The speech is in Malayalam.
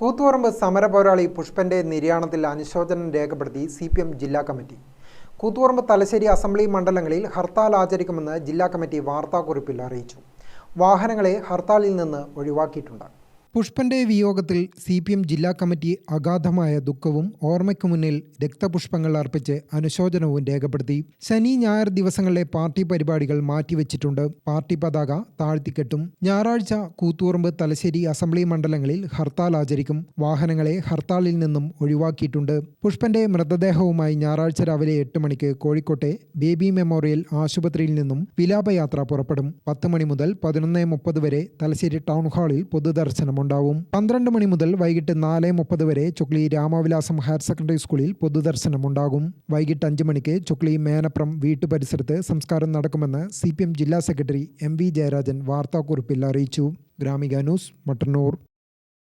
കൂത്തുപറമ്പ് സമര പോരാളി പുഷ്പന്റെ നിര്യാണത്തിൽ അനുശോചനം രേഖപ്പെടുത്തി സി പി എം ജില്ലാ കമ്മിറ്റി. കൂത്തുപറമ്പ് തലശ്ശേരി അസംബ്ലി മണ്ഡലങ്ങളിൽ ഹർത്താൽ ആചരിക്കുമെന്ന് ജില്ലാ കമ്മിറ്റി വാർത്താക്കുറിപ്പിൽ അറിയിച്ചു. വാഹനങ്ങളെ ഹർത്താലിൽ നിന്ന് ഒഴിവാക്കിയിട്ടുണ്ട്. പുഷ്പന്റെ വിയോഗത്തിൽ സി പി എം ജില്ലാ കമ്മിറ്റി അഗാധമായ ദുഃഖവും ഓർമ്മയ്ക്കു മുന്നിൽ രക്തപുഷ്പങ്ങൾ അർപ്പിച്ച് അനുശോചനവും രേഖപ്പെടുത്തി. ശനി ഞായർ ദിവസങ്ങളിലെ പാർട്ടി പരിപാടികൾ മാറ്റിവെച്ചിട്ടുണ്ട്. പാർട്ടി പതാക താഴ്ത്തിക്കെട്ടും. ഞായറാഴ്ച കൂത്തുപറമ്പ് തലശ്ശേരി അസംബ്ലി മണ്ഡലങ്ങളിൽ ഹർത്താൽ ആചരിക്കും. വാഹനങ്ങളെ ഹർത്താലിൽ നിന്നും ഒഴിവാക്കിയിട്ടുണ്ട്. പുഷ്പന്റെ മൃതദേഹവുമായി ഞായറാഴ്ച രാവിലെ എട്ട് മണിക്ക് കോഴിക്കോട്ടെ ബേബി മെമ്മോറിയൽ ആശുപത്രിയിൽ നിന്നും വിലാപയാത്ര പുറപ്പെടും. പത്ത് മണി മുതൽ പതിനൊന്ന് മുപ്പത് വരെ തലശ്ശേരി ടൗൺ ഹാളിൽ പൊതുദർശനമുണ്ടാവും പന്ത്രണ്ട് മണി മുതൽ വൈകിട്ട് നാല് മുപ്പത് വരെ ചുക്ലി രാമവിലാസം ഹയർ സെക്കൻഡറി സ്കൂളിൽ പൊതുദർശനം ഉണ്ടാകും വൈകിട്ട് അഞ്ച് മണിക്ക് ചുക്ലി മേനപ്രം വീട്ടുപരിസരത്ത് സംസ്കാരം നടക്കുമെന്ന് സി ജില്ലാ സെക്രട്ടറി എം വി ജയരാജൻ വാർത്താക്കുറിപ്പിൽ അറിയിച്ചു. ഗ്രാമിക ന്യൂസ് മട്ടന്നൂർ.